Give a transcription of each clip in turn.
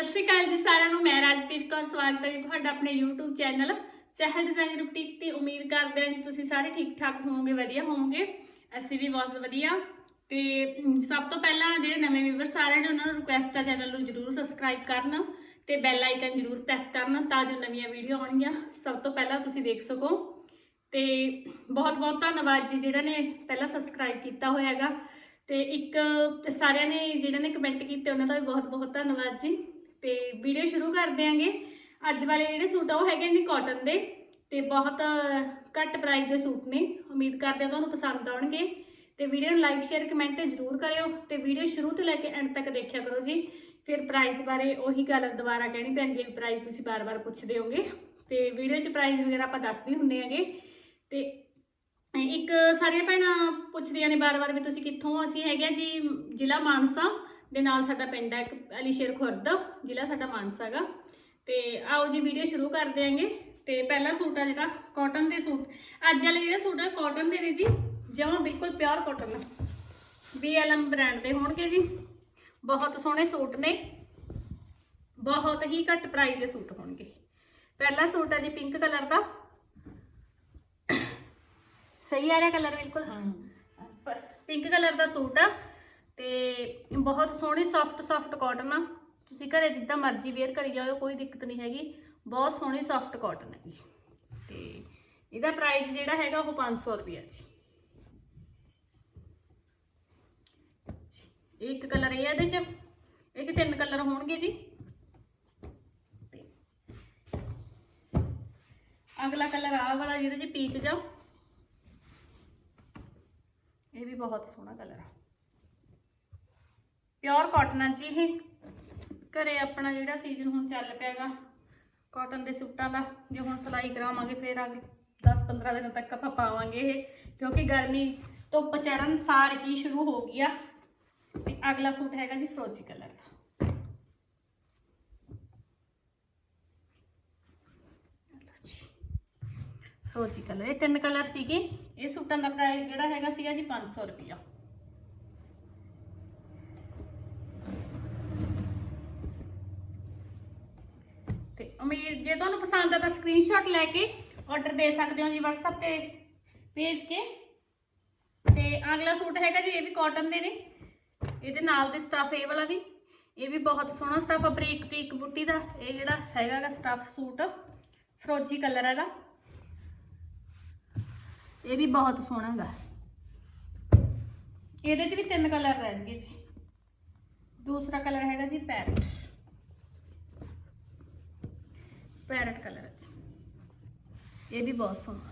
ਸਤਿ ਸ਼੍ਰੀ ਅਕਾਲ ਜੀ ਸਾਰਿਆਂ ਨੂੰ, ਮੈਂ ਰਾਜਪ੍ਰੀਤ ਕੌਰ, ਸਵਾਗਤ ਹੈ ਜੀ ਤੁਹਾਡਾ ਆਪਣੇ YouTube channel Chahal design boutique ਤੇ ਉਮੀਦ ਕਰਦੇ ਹਾਂ ਜੀ ਤੁਸੀਂ ਸਾਰੇ ਠੀਕ ਠਾਕ ਹੋਵੋਗੇ, ਵਧੀਆ ਹੋਵੋਗੇ, ਅਸੀਂ ਵੀ ਬਹੁਤ ਵਧੀਆ। ਤੇ ਸਭ ਤੋਂ ਪਹਿਲਾਂ ਜਿਹੜੇ ਨਵੇਂ ਵੀਵਰ ਸਾਰਿਆਂ ਨੇ ਉਹਨਾਂ ਨੂੰ ਰਿਕੁਐਸਟ ਆ ਚੈਨਲ ਨੂੰ ਜਰੂਰ ਸਬਸਕ੍ਰਾਈਬ ਕਰਨ ਤੇ ਬੈਲ ਆਈਕਨ ਜਰੂਰ ਪ੍ਰੈਸ ਕਰਨ ਤਾਂ ਜੋ ਨਵੀਆਂ ਵੀਡੀਓ ਆਉਣਗੀਆਂ। ਸਭ ਤੋਂ ਪਹਿਲਾਂ ਤੁਸੀਂ ਦੇਖ ਸਕੋ। ਤੇ ਬਹੁਤ ਬਹੁਤ ਧੰਨਵਾਦ ਜੀ ਜਿਹੜਾ ਨੇ ਪਹਿਲਾਂ ਸਬਸਕ੍ਰਾਈਬ ਕੀਤਾ ਹੋਇਆ ਹੈਗਾ ਤੇ ਇੱਕ, ਸਾਰਿਆਂ ਨੇ ਜਿਹੜਾ ਨੇ ਕਮੈਂਟ ਕੀਤੇ, ਉਹਨਾਂ ਦਾ ਵੀ ਬਹੁਤ ਬਹੁਤ ਧੰਨਵਾਦ ਜੀ। ਤੇ ਵੀਡੀਓ ਸ਼ੁਰੂ ਕਰ ਦਿਆਂਗੇ ਅੱਜ ਵਾਲੇ ਜਿਹੜੇ ਸੂਟ ਆ, ਉਹ ਹੈਗੇ ਨੇ ਕਾਟਨ ਦੇ ਤੇ ਬਹੁਤ ਘੱਟ ਪ੍ਰਾਈਸ ਦੇ ਸੂਟ ਨੇ। ਉਮੀਦ ਕਰਦੇ ਹਾਂ ਤੁਹਾਨੂੰ ਪਸੰਦ ਆਉਣਗੇ। ਤੇ ਵੀਡੀਓ ਨੂੰ ਲਾਈਕ ਸ਼ੇਅਰ ਕਮੈਂਟ ਜ਼ਰੂਰ ਕਰਿਓ। ਤੇ ਵੀਡੀਓ ਸ਼ੁਰੂ ਤੋਂ ਲੈ ਕੇ ਐਂਡ ਤੱਕ ਦੇਖਿਆ ਕਰੋ ਜੀ। ਫਿਰ ਪ੍ਰਾਈਸ ਬਾਰੇ ਉਹੀ ਗੱਲ ਦੁਬਾਰਾ ਕਹਿਣੀ ਪੈਂਦੀ ਹੈ ਵੀ ਪ੍ਰਾਈਸ ਤੁਸੀਂ ਬਾਰ-ਬਾਰ ਪੁੱਛਦੇ ਹੋਗੇ ਤੇ ਵੀਡੀਓ 'ਚ ਪ੍ਰਾਈਸ ਵਗੈਰਾ ਆਪਾਂ ਦੱਸਦੇ ਹੁੰਦੇ ਹੈਗੇ ਤੇ ਇੱਕ ਸਾਰੀਆਂ ਭੈਣਾਂ ਪੁੱਛਦੀਆਂ ਨੇ ਬਾਰ-ਬਾਰ ਵੀ ਤੁਸੀਂ ਕਿੱਥੋਂ ਅਸੀਂ ਹੈਗੇ ਆ ਜੀ ਜ਼ਿਲ੍ਹਾ ਮਾਨਸਾ। ਦੇ ਨਾਲ ਸਾਡਾ ਪਿੰਡ ਹੈ ਇੱਕ ਅਲੀਸ਼ੇਰ ਖੁਰਦ ਜ਼ਿਲ੍ਹਾ ਸਾਡਾ ਮਾਨਸਾ ਹੈਗਾ। ਤੇ ਆਓ ਜੀ ਵੀਡੀਓ ਸ਼ੁਰੂ ਕਰ ਦਿਆਂਗੇ। ਤੇ ਪਹਿਲਾ ਸੂਟ ਆ ਜਿਹੜਾ ਕਾਟਨ ਦੇ ਸੂਟ। ਅੱਜ ਵਾਲੇ ਜਿਹੜੇ ਸੂਟ ਆ ਕਾਟਨ ਦੇ ਨੇ ਜੀ ਜਮਾਂ ਬਿਲਕੁਲ ਪਿਓਰ ਕਾਟਨ BLM ਬ੍ਰਾਂਡ ਦੇ ਹੋਣਗੇ ਜੀ। ਬਹੁਤ ਸੋਹਣੇ ਸੂਟ ਨੇ। ਬਹੁਤ ਹੀ ਘੱਟ ਪ੍ਰਾਈਸ ਦੇ ਸੂਟ ਹੋਣਗੇ। ਪਹਿਲਾ ਸੂਟ ਆ ਜੀ ਪਿੰਕ ਕਲਰ ਦਾ। ਸਹੀ ਆ ਰਿਹਾ ਕਲਰ ਬਿਲਕੁਲ? ਪਿੰਕ ਕਲਰ ਦਾ ਸੂਟ ਆ। ਤੇ ਬਹੁਤ ਸੋਹਣੀ ਸੌਫਟ ਸੌਫਟ ਕਾਟਨ ਆ। ਤੁਸੀਂ ਘਰੇ ਜਿੱਦਾਂ ਮਰਜ਼ੀ ਵੇਅਰ ਕਰੀ ਜਾਓ, ਕੋਈ ਦਿੱਕਤ ਨਹੀਂ ਹੈਗੀ। ਬਹੁਤ ਸੋਹਣੀ ਸੌਫਟ ਕਾਟਨ ਹੈਗੀ। ਤੇ ਇਹਦਾ ਪ੍ਰਾਈਸ ਜਿਹੜਾ ਹੈਗਾ ਉਹ 500 ਰੁਪਏ ਜੀ। ਇਹ ਇੱਕ ਕਲਰ ਇਹ ਆ ਇਹਦੇ ਚ। ਇਹ ਚ ਤਿੰਨ ਕਲਰ ਹੋਣਗੇ ਜੀ। ਤੇ ਅਗਲਾ ਕਲਰ ਆਹ ਵਾਲਾ ਜਿਹਦੇ ਚ ਪੀਚ ਜਾ। ਇਹ ਵੀ ਬਹੁਤ ਸੋਹਣਾ ਕਲਰ ਆ। ਪਿਓਰ ਕਾਟਨ ਆ ਜੀ ਇਹ। ਘਰੇ ਆਪਣਾ ਜਿਹੜਾ ਸੀਜ਼ਨ ਹੁਣ ਚੱਲ ਪਿਆਗਾ, ਕਾਟਨ ਦੇ ਸੂਟਾਂ ਦਾ, ਜੇ ਹੁਣ ਸਿਲਾਈ ਕਰਾਵਾਂਗੇ ਫਿਰ ਅਗ 10-15 ਦਿਨਾਂ ਤੱਕ ਆਪਾਂ ਪਾਵਾਂਗੇ ਇਹ, ਕਿਉਂਕਿ ਗਰਮੀ ਧੁੱਪ ਚੜਨ ਸਾਰ ਹੀ ਸ਼ੁਰੂ ਹੋ ਗਈ ਆ। ਤੇ ਅਗਲਾ ਸੂਟ ਹੈਗਾ ਜੀ ਫਰੋਜੀ ਕਲਰ ਦਾ। ਫਰੋਜੀ ਕਲਰ। ਇਹ ਤਿੰਨ ਕਲਰ ਸੀਗੇ। ਇਹ ਸੂਟਾਂ ਦਾ ਪ੍ਰਾਈਸ ਜਿਹੜਾ ਹੈਗਾ ਸੀਗਾ ਜੀ 500 ਰੁਪਿਆ ਤੇ ਉਮੀਦ, ਜੇ ਤੁਹਾਨੂੰ ਪਸੰਦ ਆ ਤਾਂ ਸਕਰੀਨਸ਼ਾਟ ਲੈ ਕੇ ਆਰਡਰ ਦੇ ਸਕਦੇ ਹੋ ਜੀ WhatsApp ਤੇ ਭੇਜ ਕੇ। ਤੇ ਅਗਲਾ ਸੂਟ ਹੈਗਾ ਜੀ, ਇਹ ਵੀ ਕਾਟਨ ਦੇ ਨੇ। ਇਹਦੇ ਨਾਲ ਦੇ ਸਟਫ ਇਹ ਵਾਲਾ ਵੀ। ਇਹ ਵੀ ਬਹੁਤ ਸੋਹਣਾ ਸਟਫ ਆ, ਬਰੀਕ ਤੇ ਇੱਕ ਬੁੱਟੀ ਦਾ। ਇਹ ਜਿਹੜਾ ਹੈਗਾ ਗਾ ਸਟਫ ਸੂਟ, ਫਰੋਜੀ ਕਲਰ ਹੈਗਾ ਇਹ ਵੀ ਬਹੁਤ ਸੋਹਣਾ ਹੈਗਾ ਇਹਦੇ 'ਚ ਵੀ ਤਿੰਨ ਕਲਰ ਰਹਿਣਗੇ ਜੀ। ਦੂਸਰਾ ਕਲਰ ਹੈਗਾ ਜੀ ਪੈਰਟ ਪੈਰਟ ਕਲਰ ਇਹ ਵੀ ਬਹੁਤ ਸੋਹਣਾ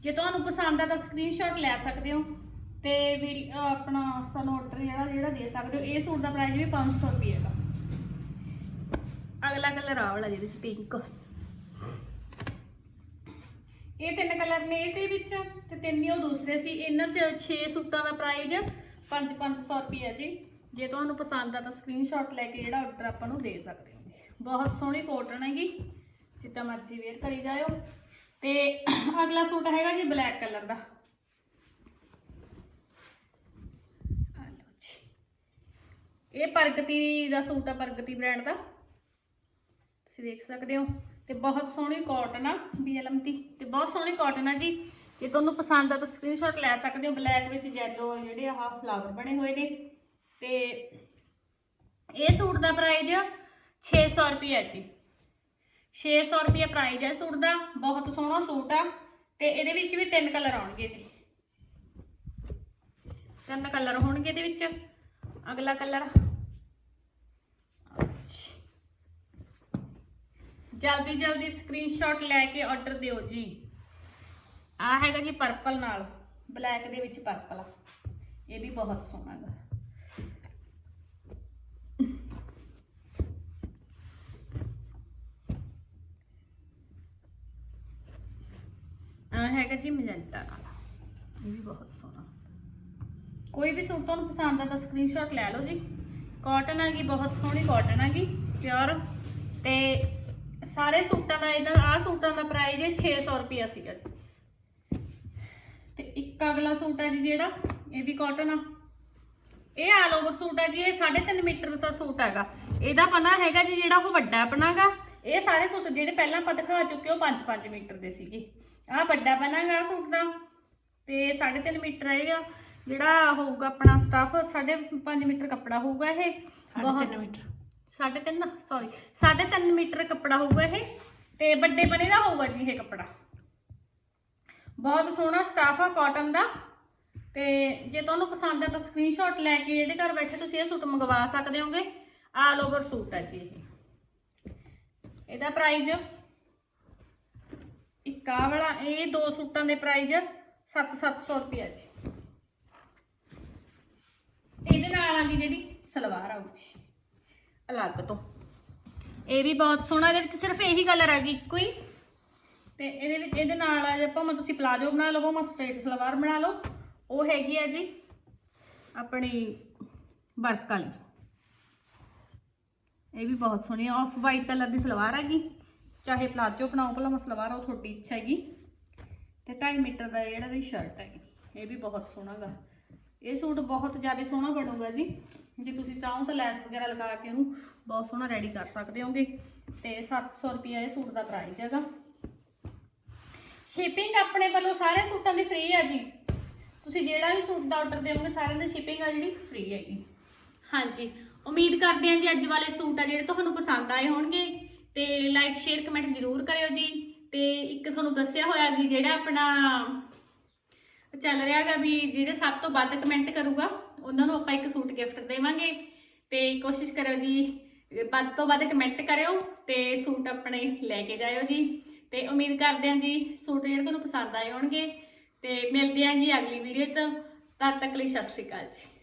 ਜੇ ਤੁਹਾਨੂੰ ਪਸੰਦ ਆ ਤਾਂ ਸਕਰੀਨਸ਼ਾਟ ਲੈ ਸਕਦੇ ਹੋ ਤੇ ਵੀਡੀਓ ਆਪਣਾ ਸਾਨੂੰ ਆਰਡਰ ਜਿਹੜਾ ਜਿਹੜਾ ਦੇ ਸਕਦੇ ਹੋ। ਇਹ ਸੂਟ ਦਾ ਪ੍ਰਾਈਸ ਵੀ 500 ਰੁਪਏ ਦਾ। ਅਗਲਾ ਕਲਰ ਆ ਵਾਲਾ ਜਿਹਦੇ 'ਚ ਪਿੰਕ ਇਹ ਤਿੰਨ ਕਲਰ ਨੇ ਇਹਦੇ ਵਿੱਚ ਤੇ ਤਿੰਨ ਹੀ ਉਹ ਦੂਸਰੇ ਸੀ। ਇਹਨਾਂ ਤੇ 6 ਸੂਟਾਂ ਦਾ ਪ੍ਰਾਈਸ 5-500 ਰੁਪਏ ਜੀ। ਜੇ ਤੁਹਾਨੂੰ ਪਸੰਦ ਆ ਤਾਂ ਸਕਰੀਨਸ਼ਾਟ ਲੈ ਕੇ ਜਿਹੜਾ ਆਰਡਰ ਆਪਾਂ ਨੂੰ ਦੇ ਸਕਦੇ ਹੋ। ਬਹੁਤ ਸੋਹਣੀ ਕੋਟਨ ਹੈਗੀ। ਜਿੱਦਾਂ ਮਰਜ਼ੀ ਵੇਅਰ ਕਰੀ ਜਾਇਓ। ਤੇ ਅਗਲਾ ਸੂਟ ਹੈਗਾ ਜੀ ਬਲੈਕ ਕਲਰ ਦਾ। ਇਹ ਪ੍ਰਗਤੀ ਦਾ ਸੂਟ ਆ, ਪ੍ਰਗਤੀ ਬ੍ਰਾਂਡ ਦਾ। ਤੁਸੀਂ ਦੇਖ ਸਕਦੇ ਹੋ। ਤੇ ਬਹੁਤ ਸੋਹਣੀ ਕਾਟਨ ਆ BLM ਦੀ। ਤੇ ਬਹੁਤ ਸੋਹਣੀ ਕਾਟਨ ਆ ਜੀ। ਜੇ ਤੁਹਾਨੂੰ ਪਸੰਦ ਆ ਤਾਂ ਸਕਰੀਨਸ਼ਾਟ ਲੈ ਸਕਦੇ ਹੋ। ਬਲੈਕ ਵਿੱਚ ਯੈਲੋ ਜਿਹੜੇ ਆਹ ਫਲਾਵਰ ਬਣੇ ਹੋਏ ਨੇ। ਤੇ ਇਹ ਸੂਟ ਦਾ ਪ੍ਰਾਈਸ 600 ਰੁਪਏ ਜੀ। 600 ਰੁਪਏ ਪ੍ਰਾਈਸ ਹੈ ਸੂਟ ਦਾ, ਬਹੁਤ ਸੋਹਣਾ ਸੂਟ ਆ, ਤੇ ਇਹਦੇ ਵਿੱਚ ਵੀ ਤਿੰਨ ਕਲਰ ਆਉਣਗੇ ਜੀ। ਤਿੰਨ ਕਲਰ ਹੋਣਗੇ ਇਹਦੇ ਵਿੱਚ, ਅਗਲਾ ਕਲਰ ਜਲਦੀ ਜਲਦੀ ਸਕਰੀਨਸ਼ਾਟ ਲੈ ਕੇ ਆਰਡਰ ਦਿਓ ਜੀ। ਆ ਹੈਗਾ ਜੀ ਪਰਪਲ ਨਾਲ ਬਲੈਕ ਦੇ ਵਿੱਚ ਪਰਪਲ ਇਹ ਵੀ ਬਹੁਤ ਸੋਹਣਾ ਹੈਗਾ। ਹੈਗਾ ਜੀ ਮਜੰਟਾ ਨਾਲ ਇਹ ਵੀ ਬਹੁਤ ਸੋਹਣਾ। ਕੋਈ ਵੀ ਸੂਟ ਤੁਹਾਨੂੰ ਪਸੰਦ ਆ ਤਾਂ ਸਕਰੀਨਸ਼ਾਟ ਲੈ ਲਓ ਜੀ। ਕਾਟਨ ਹੈਗੀ ਬਹੁਤ ਸੋਹਣੀ ਕਾਟਨ ਹੈਗੀ ਪਿਓਰ ਤੇ ਸਾਰੇ ਸੂਟਾਂ ਦਾ ਇਹਦਾ ਆ ਸੂਟਾਂ ਦਾ ਪ੍ਰਾਈਸ ਹੈ 600 ਰੁਪਿਆ ਸੀਗਾ ਜੀ। ਤੇ ਇੱਕ ਅਗਲਾ ਸੂਟ ਹੈ ਜੀ ਜਿਹੜਾ, ਇਹ ਵੀ ਕਾਟਨ ਆ। ਇਹ ਆਲ ਓਵਰ ਸੂਟ ਆ ਜੀ, ਇਹ 3.5 ਮੀਟਰ ਦਾ ਸੂਟ ਹੈਗਾ। ਇਹਦਾ ਪਨਾ ਹੈਗਾ ਜੀ ਜਿਹੜਾ ਉਹ ਵੱਡਾ ਪਨਾਗਾ। ਇਹ ਸਾਰੇ ਸੂਟ ਜਿਹੜੇ ਪਹਿਲਾਂ ਆਪਾਂ ਦਿਖਾ ਚੁੱਕੇ ਉਹ 5-5 ਮੀਟਰ ਦੇ ਸੀਗੇ। ਆਹ ਵੱਡਾ ਪਨਾਗਾ ਸੂਟ ਦਾ ਤੇ 3.5 ਮੀਟਰ ਆਏਗਾ ਜਿਹੜਾ ਹੋਊਗਾ ਆਪਣਾ ਸਟਾਫ 5.5 ਮੀਟਰ ਕੱਪੜਾ ਹੋਊਗਾ ਇਹ ਬਹੁਤ ਮੀਟਰ। ਸਾਢੇ ਤਿੰਨ ਸੌਰੀ ਸਾਢੇ ਤਿੰਨ ਮੀਟਰ ਕੱਪੜਾ ਹੋਊਗਾ ਇਹ ਤੇ ਵੱਡੇ ਬਨੇ ਦਾ ਹੋਊਗਾ ਜੀ ਇਹ ਕੱਪੜਾ। ਬਹੁਤ ਸੋਹਣਾ ਸਟਾਫ ਆ ਕਾਟਨ ਦਾ ਤੇ ਜੇ ਤੁਹਾਨੂੰ ਪਸੰਦ ਹੈ ਤਾਂ ਸਕਰੀਨਸ਼ਾਟ ਲੈ ਕੇ ਜਿਹੜੇ ਘਰ ਬੈਠੇ ਤੁਸੀਂ ਇਹ ਸੂਟ ਮੰਗਵਾ ਸਕਦੇ ਹੋਗੇ ਆਲ ਓਵਰ ਸੂਟ ਹੈ ਜੀ ਇਹ। ਇਹਦਾ ਪ੍ਰਾਈਸ ਇੱਕ ਆਹ ਵਾਲਾ, ਇਹ ਦੋ ਸੂਟਾਂ ਦੇ ਪ੍ਰਾਈਸ 7-700 ਰੁਪਏ ਜੀ। ਇਹਦੇ ਨਾਲ ਆ ਗਈ ਜਿਹੜੀ ਸਲਵਾਰ ਆਊਗੀ ਅਲੱਗ ਤੋਂ। ਇਹ ਵੀ ਬਹੁਤ ਸੋਹਣਾ, ਇਹਦੇ ਵਿੱਚ ਸਿਰਫ ਇਹੀ ਕਲਰ ਹੈਗੀ ਇੱਕੋ ਹੀ। ਤੇ ਇਹਦੇ ਵਿੱਚ, ਇਹਦੇ ਨਾਲ ਆ ਜੇ ਭਾਵੇਂ ਤੁਸੀਂ ਪਲਾਜੋ ਬਣਾ ਲਓ, ਭਾਵੇਂ ਸਟ੍ਰੇਟ ਸਲਵਾਰ ਬਣਾ ਲਓ, ਉਹ ਹੈਗੀ ਆ ਜੀ ਆਪਣੀ ਵਰਕ ਵਾਲੀ। ਇਹ ਵੀ ਬਹੁਤ ਸੋਹਣੀ ਆਫ ਵਾਈਟ ਕਲਰ ਦੀ ਸਲਵਾਰ ਹੈਗੀ ਚਾਹੇ ਪਲਾਜੋ ਬਣਾਓ, ਭਲਾ ਸਲਵਾਰ ਉਹ ਤੁਹਾਡੀ ਇੱਛਾ ਹੈਗੀ। ਤੇ 2.5 ਮੀਟਰ ਦਾ ਜਿਹੜਾ ਦੀ ਸ਼ਰਟ ਹੈ, ਇਹ ਵੀ ਬਹੁਤ ਸੋਹਣਾ ਗਾ। ਇਹ ਸੂਟ ਬਹੁਤ ਜ਼ਿਆਦਾ ਸੋਹਣਾ ਬਣੂਗਾ ਜੀ। ਜੇ ਤੁਸੀਂ ਚਾਹੋ ਤਾਂ ਲੈਸ ਵਗੈਰਾ ਲਗਾ ਕੇ ਉਹਨੂੰ ਬਹੁਤ ਸੋਹਣਾ ਰੈਡੀ ਕਰ ਸਕਦੇ ਹੋਗੇ। ਤੇ 700 ਰੁਪਏ ਇਹ ਸੂਟ ਦਾ ਪ੍ਰਾਈਸ ਹੈਗਾ। ਸ਼ਿਪਿੰਗ ਆਪਣੇ ਵੱਲੋਂ ਸਾਰੇ ਸੂਟਾਂ ਦੀ ਫ੍ਰੀ ਆ ਜੀ। ਤੁਸੀਂ ਜਿਹੜਾ ਵੀ ਸੂਟ ਦਾ ਆਰਡਰ ਦੇਵੋਗੇ ਸਾਰਿਆਂ ਦੀ ਸ਼ਿਪਿੰਗ ਆ ਜਿਹੜੀ ਫ੍ਰੀ ਹੈਗੀ। ਹਾਂਜੀ। ਉਮੀਦ ਕਰਦੇ ਹਾਂ ਜੀ ਅੱਜ ਵਾਲੇ ਸੂਟ ਆ ਜਿਹੜੇ ਤੁਹਾਨੂੰ ਪਸੰਦ ਆਏ ਹੋਣਗੇ। ਤੇ ਲਾਈਕ ਸ਼ੇਅਰ ਕਮੈਂਟ ਜ਼ਰੂਰ ਕਰਿਓ ਜੀ। ਤੇ ਇੱਕ ਤੁਹਾਨੂੰ ਦੱਸਿਆ ਹੋਇਆ ਕਿ ਜਿਹੜਾ ਆਪਣਾ ਚੱਲ ਰਿਹਾਗਾ ਵੀ ਜਿਹੜੇ ਸਭ ਤੋਂ ਵੱਧ ਕਮੈਂਟ ਕਰੂਗਾ, ਉਹਨਾਂ ਨੂੰ ਆਪਾਂ ਇੱਕ ਸੂਟ ਗਿਫਟ ਦੇਵਾਂਗੇ। ਤੇ ਕੋਸ਼ਿਸ਼ ਕਰਿਓ ਜੀ, ਵੱਧ ਤੋਂ ਵੱਧ ਕਮੈਂਟ ਕਰਿਓ ਤੇ ਸੂਟ ਆਪਣੇ ਲੈ ਕੇ ਜਾਇਓ ਜੀ। ਤੇ ਉਮੀਦ ਕਰਦੇ ਹਾਂ ਜੀ ਸੂਟ ਜਿਹੜੇ ਤੁਹਾਨੂੰ ਪਸੰਦ ਆਏ ਹੋਣਗੇ। ਤੇ ਮਿਲਦੇ ਹਾਂ ਜੀ ਅਗਲੀ ਵੀਡੀਓ ਤੋਂ ਤਦ ਤੱਕ ਲਈ ਸਤਿ ਸ਼੍ਰੀ ਅਕਾਲ ਜੀ।